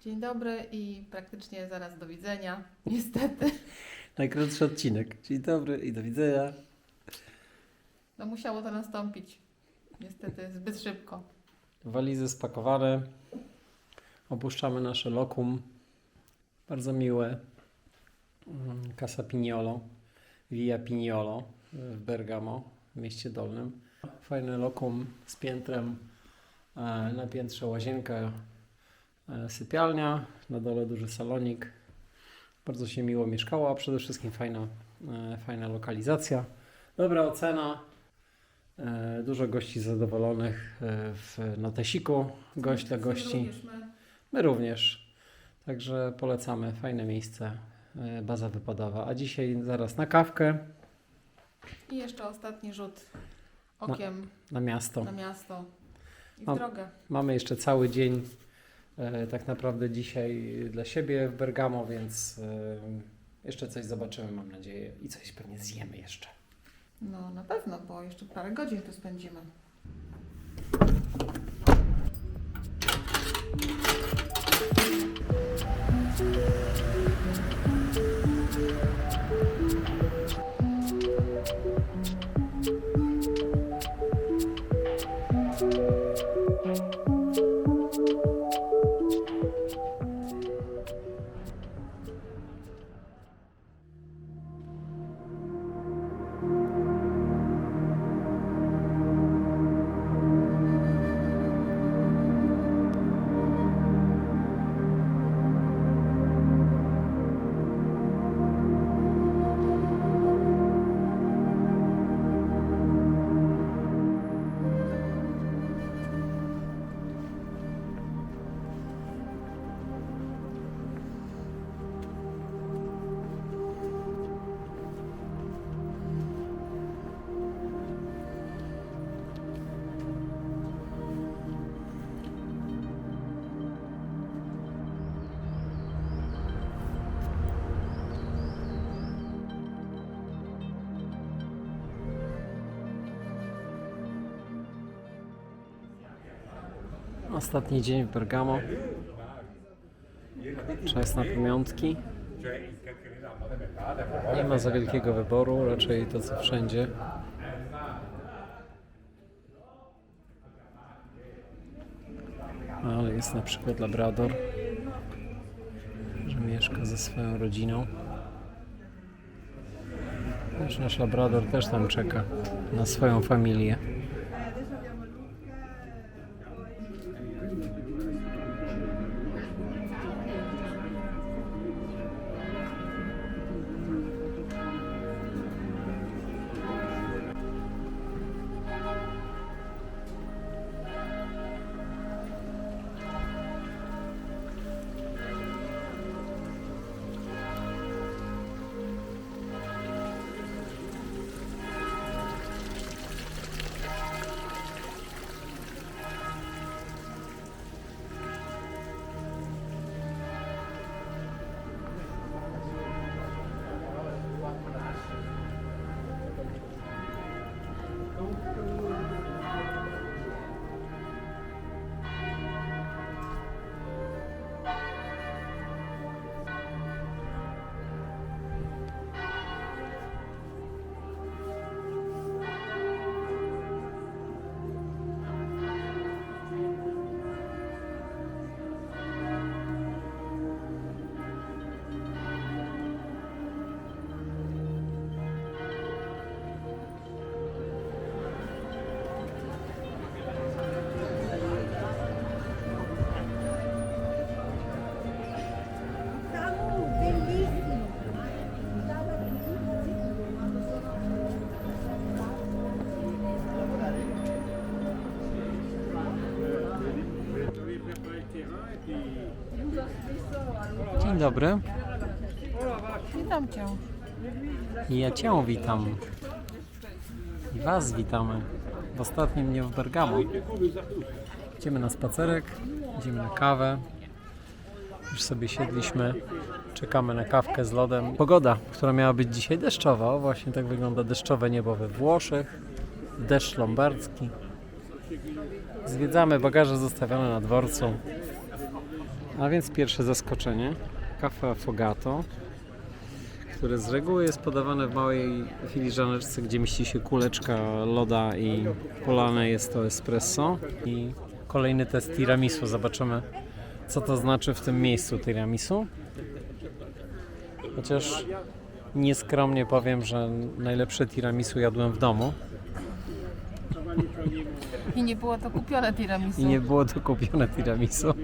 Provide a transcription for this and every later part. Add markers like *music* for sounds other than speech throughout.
Dzień dobry i praktycznie zaraz do widzenia. *laughs* Niestety. Najkrótszy odcinek. Dzień dobry i do widzenia. No musiało to nastąpić. Niestety zbyt szybko. Walizy spakowane. Opuszczamy nasze lokum. Bardzo miłe. Mm, Casa Pignolo. Via Pignolo w Bergamo, w mieście Dolnym. Fajne lokum z piętrem. E, Na piętrze łazienka, sypialnia. Na dole duży salonik. Bardzo się miło mieszkało, a przede wszystkim fajna, e, fajna lokalizacja. Dobra ocena. E, Dużo gości zadowolonych e, w, na Tesiku. Gość dla gości. My. Również. Także polecamy. Fajne miejsce. e, Baza wypadowa. A dzisiaj zaraz na kawkę I jeszcze ostatni rzut okiem na miasto. na miasto i w Mam- drogę. Mamy jeszcze cały dzień e, tak naprawdę dzisiaj dla siebie w Bergamo, więc e, jeszcze coś zobaczymy, mam nadzieję. I coś pewnie zjemy jeszcze. No na pewno, bo jeszcze parę godzin tu spędzimy. Ostatni dzień w Bergamo. Czas na pamiątki. Nie ma za wielkiego wyboru, raczej to co wszędzie. Ale jest na przykład Labrador, że mieszka ze swoją rodziną. Też nasz Labrador też tam czeka na swoją familię. Dobry. Witam Cię. I ja Cię witam. I Was witamy w ostatnim dniu w Bergamo. Idziemy na spacerek, idziemy na kawę. Już sobie siedliśmy, czekamy na kawkę z lodem. Pogoda, która miała być dzisiaj deszczowa, właśnie tak wygląda deszczowe niebo we Włoszech, deszcz lombardzki. Zwiedzamy bagaże zostawione na dworcu. A więc pierwsze zaskoczenie. Kafe affogato, które z reguły jest podawane w małej filiżaneczce, gdzie mieści się kuleczka loda i polane jest to espresso. I kolejny test tiramisu. Zobaczymy, co to znaczy w tym miejscu tiramisu. Chociaż nieskromnie powiem, że najlepsze tiramisu jadłem w domu I nie było to kupione tiramisu. i nie było to kupione tiramisu.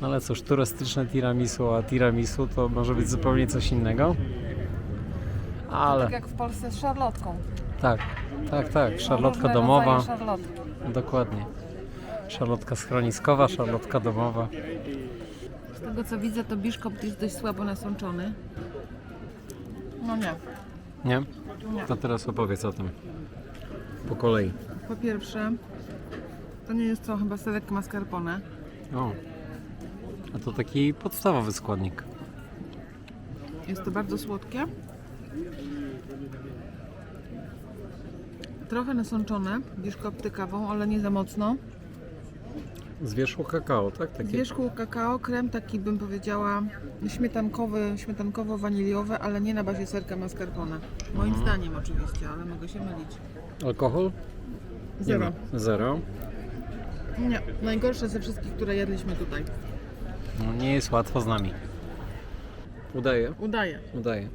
No ale cóż, turystyczne tiramisu, a tiramisu to może być zupełnie coś innego. Ale Tak jak w Polsce z szarlotką. tak, tak, tak, szarlotka Różne domowa, dokładnie. Szarlotka schroniskowa, szarlotka domowa. Z tego co widzę, to biszkopt jest dość słabo nasączony. No nie. Nie? Nie. To teraz opowiedz o tym. Po kolei. Po pierwsze, to nie jest to chyba serek mascarpone. O. To taki podstawowy składnik. Jest to bardzo słodkie. Trochę nasączone biszkopty kawą, ale nie za mocno. Z wierzchu kakao, tak? Z Takie... wierzchu kakao, krem taki bym powiedziała śmietankowy, śmietankowo-waniliowy, ale nie na bazie serka mascarpone. Moim zdaniem oczywiście, ale mogę się mylić. Alkohol? Nie Zero. ma. Zero. Nie, najgorsze ze wszystkich, które jedliśmy tutaj. No, nie jest łatwo z nami. Udaje? Udaje. Udaje.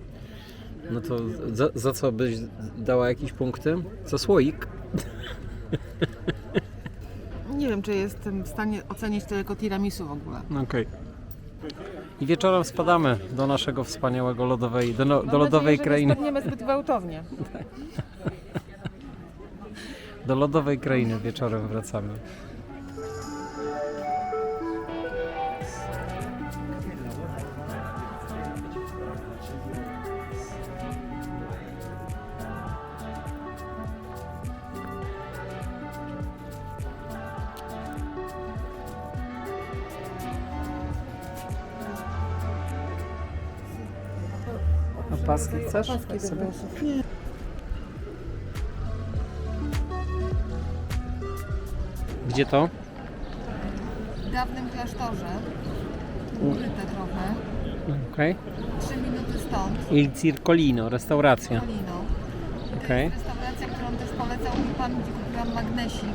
No to za, za co byś dała jakieś punkty? Za słoik? *laughs* Nie wiem, czy jestem w stanie ocenić to jako tiramisu w ogóle. Okej. I wieczorem spadamy do naszego wspaniałego lodowej, do, no, do lodowej krainy. Nie zbyt gwałtownie. *laughs* Do lodowej krainy wieczorem wracamy. A paski chcesz? Tak sobie? Nie. Gdzie to? W dawnym klasztorze, ukryte trochę, Okej. 3 minuty stąd, Il Circolino, restauracja. Polino. To Okej. jest restauracja, którą też polecał mi pan, gdzie kupiłam magnesik.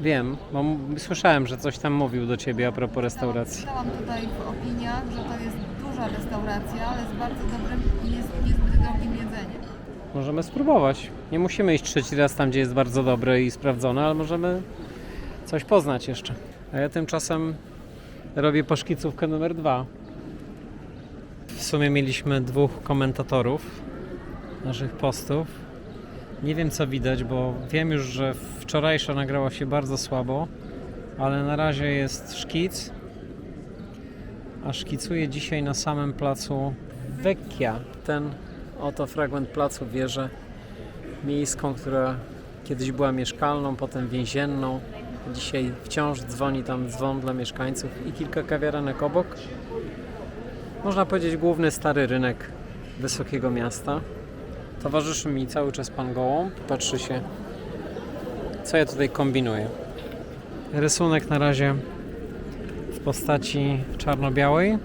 Wiem, bo m- słyszałem, że coś tam mówił do ciebie a propos restauracji. Czytałam tutaj w opiniach, że to jest duża restauracja, ale z bardzo dobrym i niezbyt drogim jedzeniem. Możemy spróbować. Nie musimy iść trzeci raz tam, gdzie jest bardzo dobre i sprawdzone, ale możemy coś poznać jeszcze. A ja tymczasem robię poszkicówkę numer dwa. W sumie mieliśmy dwóch komentatorów naszych postów. Nie wiem co widać, bo wiem już, że wczorajsza nagrała się bardzo słabo, ale na razie jest szkic. A szkicuję dzisiaj na samym placu Vecchia. Ten oto fragment placu wieżę miejską, która kiedyś była mieszkalną, potem więzienną. Dzisiaj wciąż dzwoni tam dzwon dla mieszkańców i kilka kawiarenek obok. Można powiedzieć główny stary rynek wysokiego miasta. Towarzyszy mi cały czas pan Gołąb. Patrzy się, co ja tutaj kombinuję. Rysunek na razie postaci czarno-białej,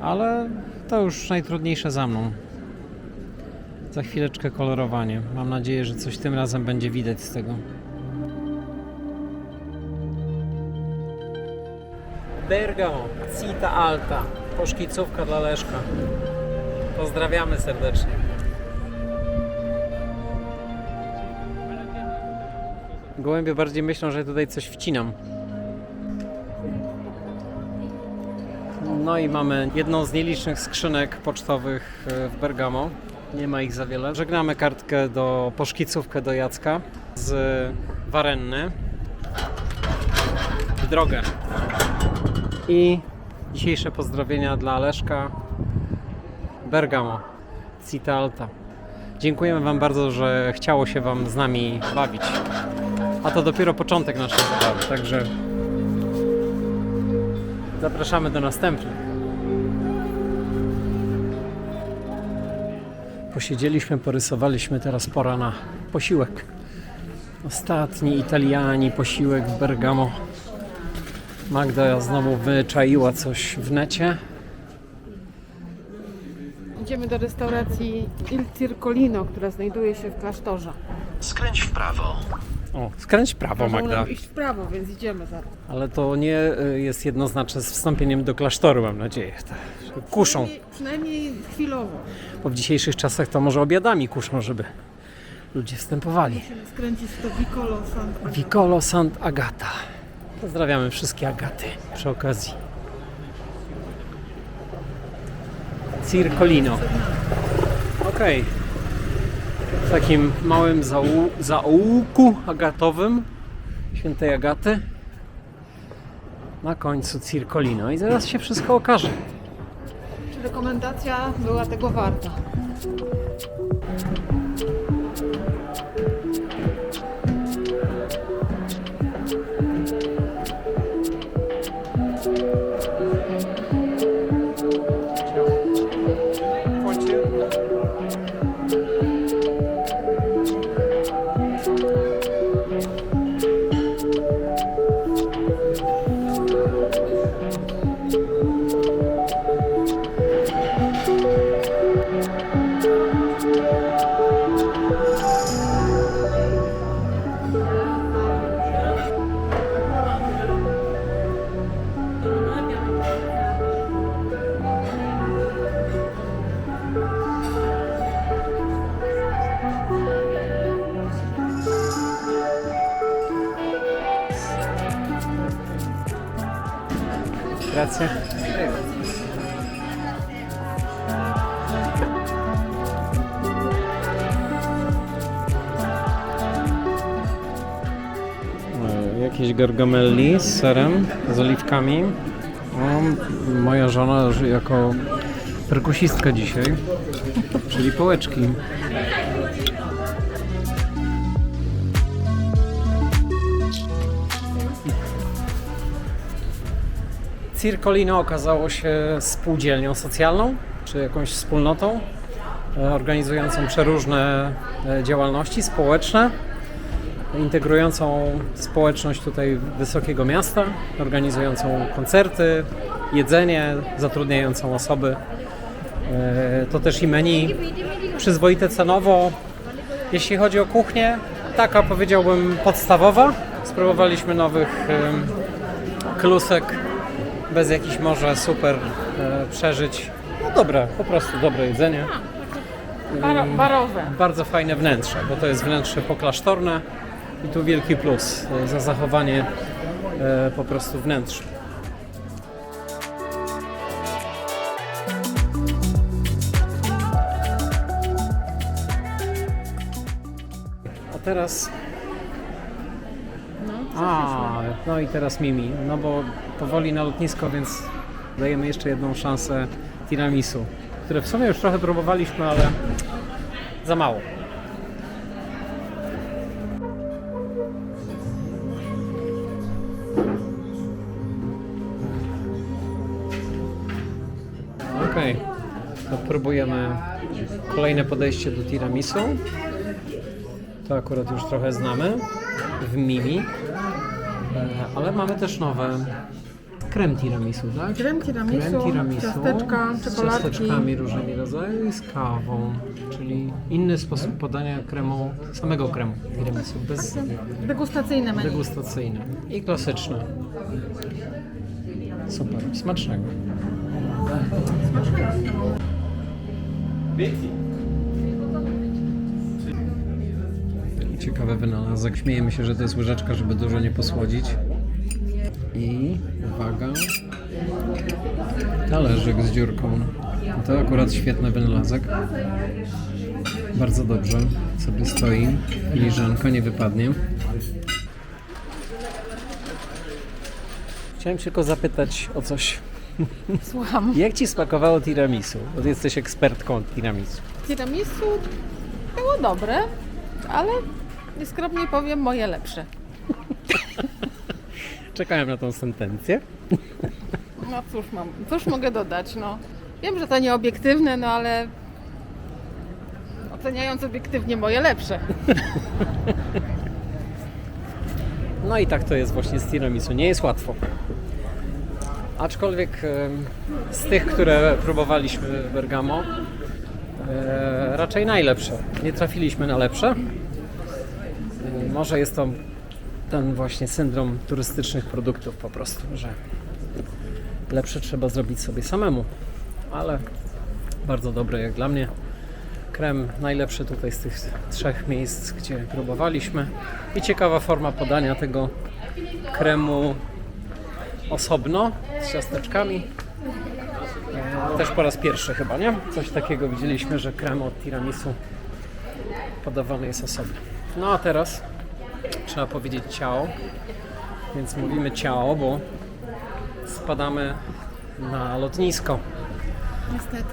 ale to już najtrudniejsze za mną. Za chwileczkę kolorowanie. Mam nadzieję, że coś tym razem będzie widać z tego. Bergamo, Cita Alta. Poszkicówka dla Leszka. Pozdrawiamy serdecznie. Gołębie bardziej myślą, że tutaj coś wcinam. No i mamy jedną z nielicznych skrzynek pocztowych e, w Bergamo. Nie ma ich za wiele. Żegnamy kartkę do poszkicówkę do Jacka z Warenny. W drogę. I dzisiejsze pozdrowienia dla Leszka. Bergamo. Cita Alta. Dziękujemy Wam bardzo, że chciało się Wam z nami bawić. A to dopiero początek naszej zabawy, także zapraszamy do następnych. Posiedzieliśmy, porysowaliśmy, teraz pora na posiłek. Ostatni Italiani posiłek w Bergamo. Magda znowu wyczaiła coś w necie. Idziemy do restauracji Il Circolino, która znajduje się w klasztorze. Skręć w prawo. O, skręć w prawo, Magda. nam iść w prawo, więc idziemy zaraz. Ale to nie y, jest jednoznaczne z wstąpieniem do klasztoru, mam nadzieję. To Kuszą. Przynajmniej, przynajmniej chwilowo. Bo w dzisiejszych czasach to może obiadami kuszą, żeby ludzie wstępowali. Musimy skręcić w to Vicolo San Vicolo Sant Agata. Pozdrawiamy wszystkie Agaty przy okazji. Circolino. Okej. W takim małym zau- zaułku agatowym świętej Agaty. Na końcu Circolino. I zaraz się wszystko okaże. Czy rekomendacja była tego warta? Gargamelli z serem, z oliwkami. O, moja żona jako perkusistka dzisiaj, czyli połeczki. Circolino okazało się spółdzielnią socjalną, czy jakąś wspólnotą e, organizującą przeróżne e, działalności społeczne, integrującą społeczność tutaj wysokiego miasta, organizującą koncerty, jedzenie, zatrudniającą osoby. E, To też i menu przyzwoite cenowo. Jeśli chodzi o kuchnię, taka powiedziałbym podstawowa. Spróbowaliśmy nowych klusek bez jakichś może super e, przeżyć. No dobre, po prostu dobre jedzenie. Baro, barowe. Bardzo fajne wnętrze, bo to jest wnętrze poklasztorne i tu wielki plus e, za zachowanie e, po prostu wnętrz. A teraz a, no i teraz Mimi, no bo powoli na lotnisko, więc dajemy jeszcze jedną szansę tiramisu, które w sumie już trochę próbowaliśmy, ale za mało. Próbujemy kolejne podejście do tiramisu. To akurat już trochę znamy w Mimi. E, Ale mamy też nowe krem tiramisu, tak? Krem tiramisu, Krem tiramisu ciasteczka, z czekoladki. ciasteczkami różnymi rodzajów i z kawą, czyli inny sposób podania kremu, samego kremu tiramisu, bez Degustacyjne menu. degustacyjne i klasyczne. Super, smacznego. Ciekawy wynalazek. Śmiejemy się, że to jest łyżeczka, żeby dużo nie posłodzić. I uwaga, talerzyk z dziurką. To akurat świetny wynalazek. Bardzo dobrze sobie stoi. Filiżanka nie wypadnie. Chciałem tylko zapytać o coś. Słucham. Jak ci smakowało tiramisu? Bo ty jesteś ekspertką od tiramisu. Tiramisu było dobre, ale nieskromnie powiem moje lepsze. *laughs* Czekałem na tą sentencję. *laughs* No cóż mam, cóż mogę dodać, no. Wiem, że to nieobiektywne, no ale oceniając obiektywnie moje lepsze. *laughs* No i tak to jest właśnie z tiramisu. Nie jest łatwo. Aczkolwiek z tych, które próbowaliśmy w Bergamo, e, raczej najlepsze. Nie trafiliśmy na lepsze. E, Może jest to ten właśnie syndrom turystycznych produktów po prostu, że lepsze trzeba zrobić sobie samemu. Ale bardzo dobre jak dla mnie. Krem najlepszy tutaj z tych trzech miejsc, gdzie próbowaliśmy. I ciekawa forma podania tego kremu osobno z ciasteczkami. E, Też po raz pierwszy chyba, nie? Coś takiego widzieliśmy, że krem od tiramisu podawany jest osobno. No a teraz trzeba powiedzieć ciao, więc mówimy ciao, bo spadamy na lotnisko. Niestety.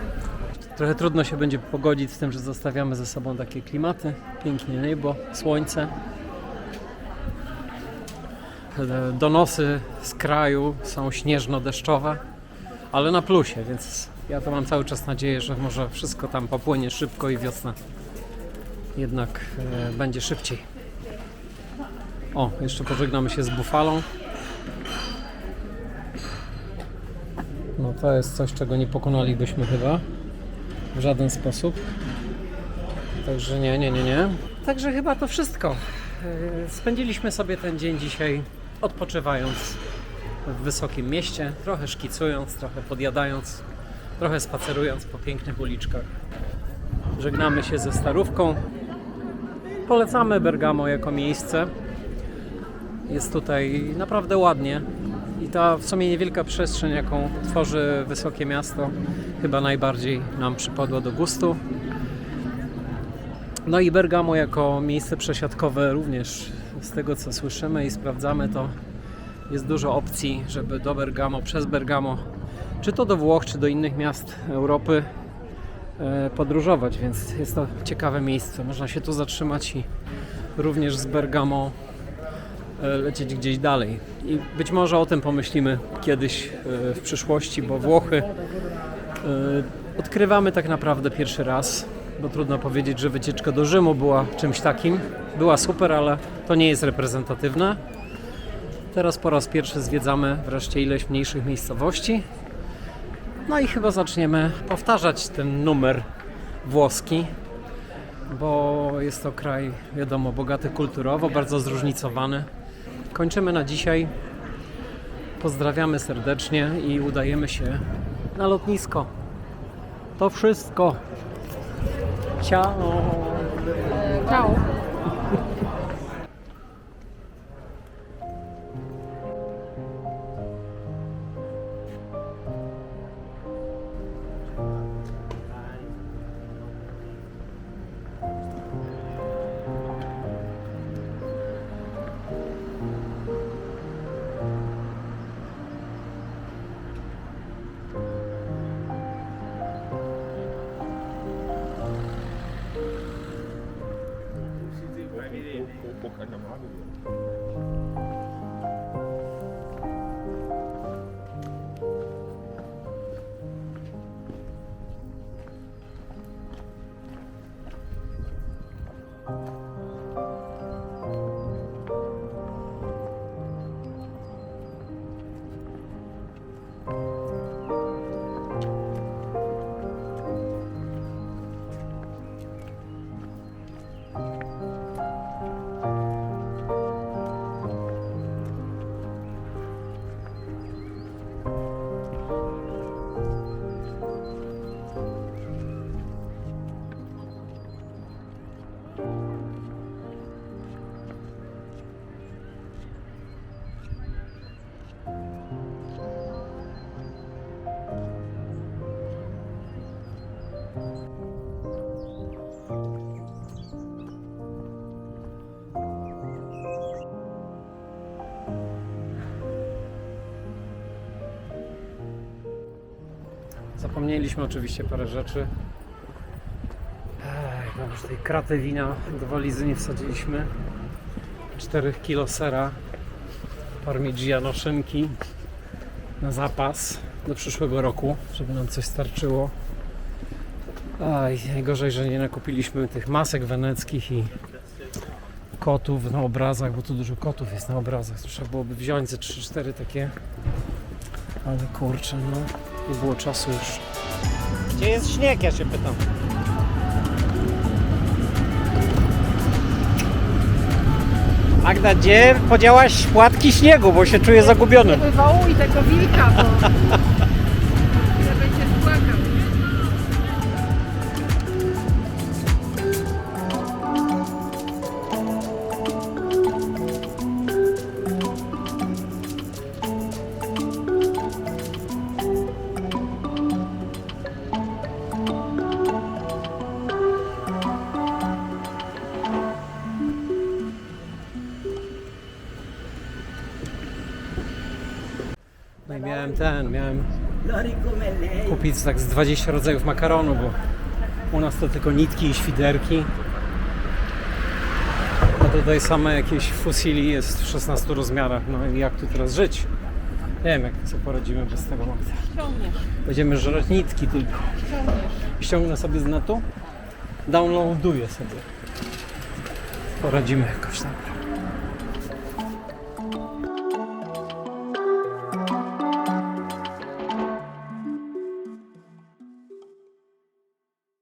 Trochę trudno się będzie pogodzić z tym, że zostawiamy ze sobą takie klimaty. Pięknie niebo, słońce. E, Donosy z kraju są śnieżno-deszczowe, ale na plusie, więc ja to mam cały czas nadzieję, że może wszystko tam popłynie szybko i wiosna jednak e, będzie szybciej. O, jeszcze pożegnamy się z bufalą. No to jest coś, czego nie pokonalibyśmy chyba w żaden sposób. Także nie, nie, nie, nie. Także chyba to wszystko. Yy, Spędziliśmy sobie ten dzień dzisiaj odpoczywając w wysokim mieście, trochę szkicując, trochę podjadając, trochę spacerując po pięknych uliczkach. Żegnamy się ze starówką. Polecamy Bergamo jako miejsce. Jest tutaj naprawdę ładnie. I ta w sumie niewielka przestrzeń, jaką tworzy wysokie miasto, chyba najbardziej nam przypadła do gustu. No i Bergamo jako miejsce przesiadkowe również z tego co słyszymy i sprawdzamy to jest dużo opcji, żeby do Bergamo, przez Bergamo, czy to do Włoch, czy do innych miast Europy e, podróżować, więc jest to ciekawe miejsce. Można się tu zatrzymać i również z Bergamo e, lecieć gdzieś dalej. I być może o tym pomyślimy kiedyś e, w przyszłości, bo Włochy odkrywamy tak naprawdę pierwszy raz, bo trudno powiedzieć, że wycieczka do Rzymu była czymś takim. Była super, ale to nie jest reprezentatywne. Teraz po raz pierwszy zwiedzamy wreszcie ileś mniejszych miejscowości. No i chyba zaczniemy powtarzać ten numer włoski, bo jest to kraj, wiadomo, bogaty kulturowo, bardzo zróżnicowany. Kończymy na dzisiaj. Pozdrawiamy serdecznie i udajemy się na lotnisko. To wszystko. Ciao. Ciao. Zapomnieliśmy oczywiście parę rzeczy. Ech, no już tej kraty wina do walizy nie wsadziliśmy. 4 kilo sera, parmigiano szynki na zapas do przyszłego roku, żeby nam coś starczyło. Aj, najgorzej, że nie nakupiliśmy tych masek weneckich i kotów na obrazach, bo tu dużo kotów jest na obrazach. Trzeba byłoby wziąć ze 3-4 takie Ale kurczę, no. Nie było czasu już. Gdzie jest śnieg, ja się pytam. Magda, gdzie podziałaś płatki śniegu, bo się czuję zagubiony. Wywołuj tego wilka, bo *laughs* No i miałem ten, miałem kupić tak z 20 rodzajów makaronu, bo u nas to tylko nitki i świderki. A tutaj same jakieś fusili jest w 16 rozmiarach. No i jak tu teraz żyć? Nie wiem, jak sobie poradzimy bez tego. Ciągniesz, Będziemy żreć nitki tylko. Ściągnę sobie z netu, downloaduję sobie. Poradzimy jakoś tam.